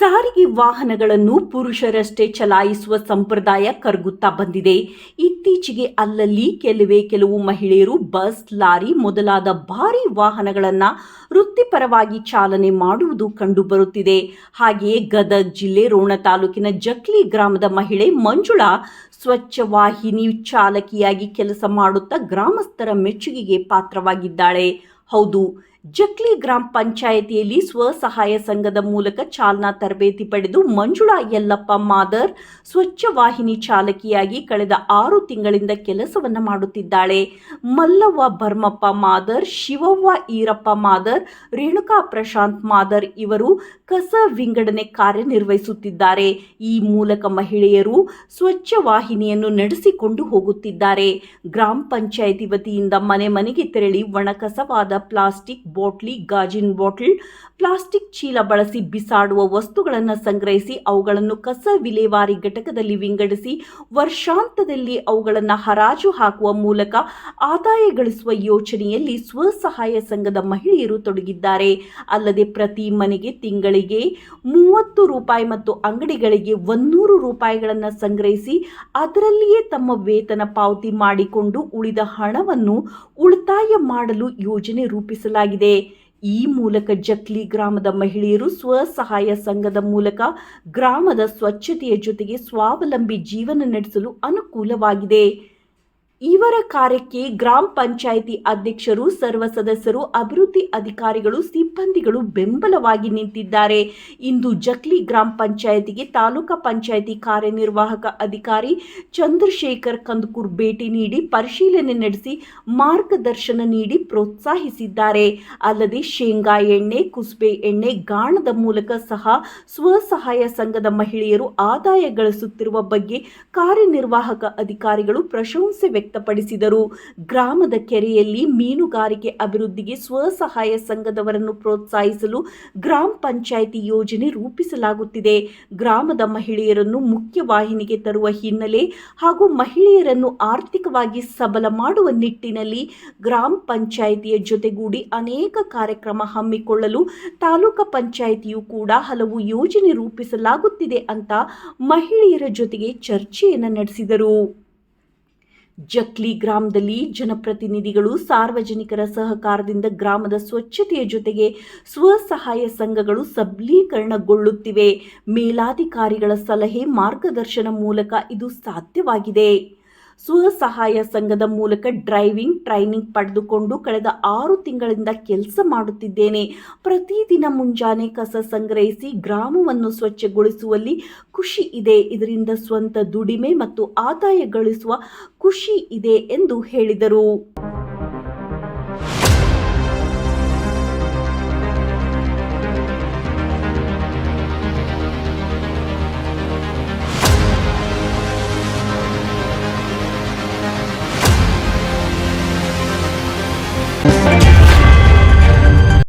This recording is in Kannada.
ಸಾರಿಗೆ ವಾಹನಗಳನ್ನು ಪುರುಷರಷ್ಟೇ ಚಲಾಯಿಸುವ ಸಂಪ್ರದಾಯ ಕರಗುತ್ತಾ ಬಂದಿದೆ. ಇತ್ತೀಚೆಗೆ ಅಲ್ಲಲ್ಲಿ ಕೆಲವೇ ಕೆಲವು ಮಹಿಳೆಯರು ಬಸ್, ಲಾರಿ ಮೊದಲಾದ ಭಾರಿ ವಾಹನಗಳನ್ನು ವೃತ್ತಿಪರವಾಗಿ ಚಾಲನೆ ಮಾಡುವುದು ಕಂಡುಬರುತ್ತಿದೆ. ಹಾಗೆಯೇ ಗದಗ್ ಜಿಲ್ಲೆ ರೋಣ ತಾಲೂಕಿನ ಜಕ್ಲಿ ಗ್ರಾಮದ ಮಹಿಳೆ ಮಂಜುಳಾ ಸ್ವಚ್ಛ ವಾಹಿನಿ ಚಾಲಕಿಯಾಗಿ ಕೆಲಸ ಮಾಡುತ್ತಾ ಗ್ರಾಮಸ್ಥರ ಮೆಚ್ಚುಗೆಗೆ ಪಾತ್ರವಾಗಿದ್ದಾಳೆ. ಹೌದು ಜಕ್ಲಿ ಗ್ರಾಮ ಪಂಚಾಯಿತಿಯಲ್ಲಿ ಸ್ವಸಹಾಯ ಸಂಘದ ಮೂಲಕ ಚಾಲನಾ ತರಬೇತಿ ಪಡೆದು ಮಂಜುಳಾ ಯಲ್ಲಪ್ಪ ಮಾದರ್ ಸ್ವಚ್ಛ ವಾಹಿನಿ ಚಾಲಕಿಯಾಗಿ ಕಳೆದ ಆರು ತಿಂಗಳಿಂದ ಕೆಲಸವನ್ನು ಮಾಡುತ್ತಿದ್ದಾಳೆ. ಮಲ್ಲವ್ವ ಭರ್ಮಪ್ಪ ಮಾದರ್, ಶಿವವ್ವ ಈರಪ್ಪ ಮಾದರ್, ರೇಣುಕಾ ಪ್ರಶಾಂತ್ ಮಾದರ್ ಇವರು ಕಸ ವಿಂಗಡಣೆ ಕಾರ್ಯನಿರ್ವಹಿಸುತ್ತಿದ್ದಾರೆ. ಈ ಮೂಲಕ ಮಹಿಳೆಯರು ಸ್ವಚ್ಛ ವಾಹಿನಿಯನ್ನು ನಡೆಸಿಕೊಂಡು ಹೋಗುತ್ತಿದ್ದಾರೆ. ಗ್ರಾಮ ಪಂಚಾಯಿತಿ ವತಿಯಿಂದ ಮನೆ ಮನೆಗೆ ತೆರಳಿ ಒಣಕಸವಾದ ಪ್ಲಾಸ್ಟಿಕ್ ಬಾಟ್ಲಿ, ಗಾಜಿನ ಬಾಟಲ್, ಪ್ಲಾಸ್ಟಿಕ್ ಚೀಲ ಬಳಸಿ ಬಿಸಾಡುವ ವಸ್ತುಗಳನ್ನು ಸಂಗ್ರಹಿಸಿ ಅವುಗಳನ್ನು ಕಸ ವಿಲೇವಾರಿ ಘಟಕದಲ್ಲಿ ವಿಂಗಡಿಸಿ ವರ್ಷಾಂತದಲ್ಲಿ ಅವುಗಳನ್ನು ಹರಾಜು ಹಾಕುವ ಮೂಲಕ ಆದಾಯ ಗಳಿಸುವ ಯೋಜನೆಯಲ್ಲಿ ಸ್ವಸಹಾಯ ಸಂಘದ ಮಹಿಳೆಯರು ತೊಡಗಿದ್ದಾರೆ. ಅಲ್ಲದೆ ಪ್ರತಿ ಮನೆಗೆ ತಿಂಗಳಿಗೆ ಮೂವತ್ತು ರೂಪಾಯಿ ಮತ್ತು ಅಂಗಡಿಗಳಿಗೆ ಒಂದೂರು ರೂಪಾಯಿಗಳನ್ನು ಸಂಗ್ರಹಿಸಿ ಅದರಲ್ಲಿಯೇ ತಮ್ಮ ವೇತನ ಪಾವತಿ ಮಾಡಿಕೊಂಡು ಉಳಿದ ಹಣವನ್ನು ಉಳಿತಾಯ ಮಾಡಲು ಯೋಜನೆ ರೂಪಿಸಲಾಗಿದೆ. ಈ ಮೂಲಕ ಜಕ್ಲಿ ಗ್ರಾಮದ ಮಹಿಳೆಯರು ಸ್ವಸಹಾಯ ಸಂಘದ ಮೂಲಕ ಗ್ರಾಮದ ಸ್ವಚ್ಛತೆಯ ಜೊತೆಗೆ ಸ್ವಾವಲಂಬಿ ಜೀವನ ನಡೆಸಲು ಅನುಕೂಲವಾಗಿದೆ. ಇವರ ಕಾರ್ಯಕ್ಕೆ ಗ್ರಾಮ ಪಂಚಾಯಿತಿ ಅಧ್ಯಕ್ಷರು, ಸರ್ವ ಸದಸ್ಯರು, ಅಭಿವೃದ್ಧಿ ಅಧಿಕಾರಿಗಳು, ಸಿಬ್ಬಂದಿಗಳು ಬೆಂಬಲವಾಗಿ ನಿಂತಿದ್ದಾರೆ. ಇಂದು ಜಕ್ಲಿ ಗ್ರಾಮ ಪಂಚಾಯಿತಿಗೆ ತಾಲೂಕಾ ಪಂಚಾಯಿತಿ ಕಾರ್ಯನಿರ್ವಾಹಕ ಅಧಿಕಾರಿ ಚಂದ್ರಶೇಖರ್ ಕಂದಕೂರ್ ಭೇಟಿ ನೀಡಿ ಪರಿಶೀಲನೆ ನಡೆಸಿ ಮಾರ್ಗದರ್ಶನ ನೀಡಿ ಪ್ರೋತ್ಸಾಹಿಸಿದ್ದಾರೆ. ಅಲ್ಲದೆ ಶೇಂಗಾ ಎಣ್ಣೆ, ಕುಸುಬೆ ಎಣ್ಣೆ, ಗಾಣದ ಮೂಲಕ ಸಹ ಸ್ವಸಹಾಯ ಸಂಘದ ಮಹಿಳೆಯರು ಆದಾಯ ಗಳಿಸುತ್ತಿರುವ ಬಗ್ಗೆ ಕಾರ್ಯನಿರ್ವಾಹಕ ಅಧಿಕಾರಿಗಳು ಪ್ರಶಂಸೆ ವ್ಯಕ್ತಪಡಿಸಿದರು. ಗ್ರಾಮದ ಕೆರೆಯಲ್ಲಿ ಮೀನುಗಾರಿಕೆ ಅಭಿವೃದ್ಧಿಗೆ ಸ್ವಸಹಾಯ ಸಂಘದವರನ್ನು ಪ್ರೋತ್ಸಾಹಿಸಲು ಗ್ರಾಮ ಪಂಚಾಯಿತಿ ಯೋಜನೆ ರೂಪಿಸಲಾಗುತ್ತಿದೆ. ಗ್ರಾಮದ ಮಹಿಳೆಯರನ್ನು ಮುಖ್ಯವಾಹಿನಿಗೆ ತರುವ ಹಿನ್ನೆಲೆ ಹಾಗೂ ಮಹಿಳೆಯರನ್ನು ಆರ್ಥಿಕವಾಗಿ ಸಬಲ ಮಾಡುವ ನಿಟ್ಟಿನಲ್ಲಿ ಗ್ರಾಮ ಪಂಚಾಯಿತಿಯ ಜೊತೆಗೂಡಿ ಅನೇಕ ಕಾರ್ಯಕ್ರಮ ಹಮ್ಮಿಕೊಳ್ಳಲು ತಾಲೂಕು ಪಂಚಾಯಿತಿಯು ಕೂಡ ಹಲವು ಯೋಜನೆ ರೂಪಿಸಲಾಗುತ್ತಿದೆ ಅಂತ ಮಹಿಳೆಯರ ಜೊತೆಗೆ ಚರ್ಚೆಯನ್ನು ನಡೆಸಿದರು. ಜಕ್ಲಿ ಗ್ರಾಮದಲ್ಲಿ ಜನಪ್ರತಿನಿಧಿಗಳು ಸಾರ್ವಜನಿಕರ ಸಹಕಾರದಿಂದ ಗ್ರಾಮದ ಸ್ವಚ್ಛತೆಯ ಜೊತೆಗೆ ಸ್ವಸಹಾಯ ಸಂಘಗಳು ಸಬಲೀಕರಣಗೊಳ್ಳುತ್ತಿವೆ. ಮೇಲಾಧಿಕಾರಿಗಳ ಸಲಹೆ ಮಾರ್ಗದರ್ಶನ ಮೂಲಕ ಇದು ಸಾಧ್ಯವಾಗಿದೆ. ಸ್ವಸಹಾಯ ಸಂಘದ ಮೂಲಕ ಡ್ರೈವಿಂಗ್, ಟ್ರೈನಿಂಗ್ ಪಡೆದುಕೊಂಡು ಕಳೆದ ಆರು ತಿಂಗಳಿಂದ ಕೆಲಸ ಮಾಡುತ್ತಿದ್ದೇನೆ. ಪ್ರತಿದಿನ ಮುಂಜಾನೆ ಕಸ ಸಂಗ್ರಹಿಸಿ ಗ್ರಾಮವನ್ನು ಸ್ವಚ್ಛಗೊಳಿಸುವಲ್ಲಿ ಖುಷಿ ಇದೆ. ಇದರಿಂದ ಸ್ವಂತ ದುಡಿಮೆ ಮತ್ತು ಆದಾಯ ಗಳಿಸುವ ಖುಷಿ ಇದೆ ಎಂದು ಹೇಳಿದರು.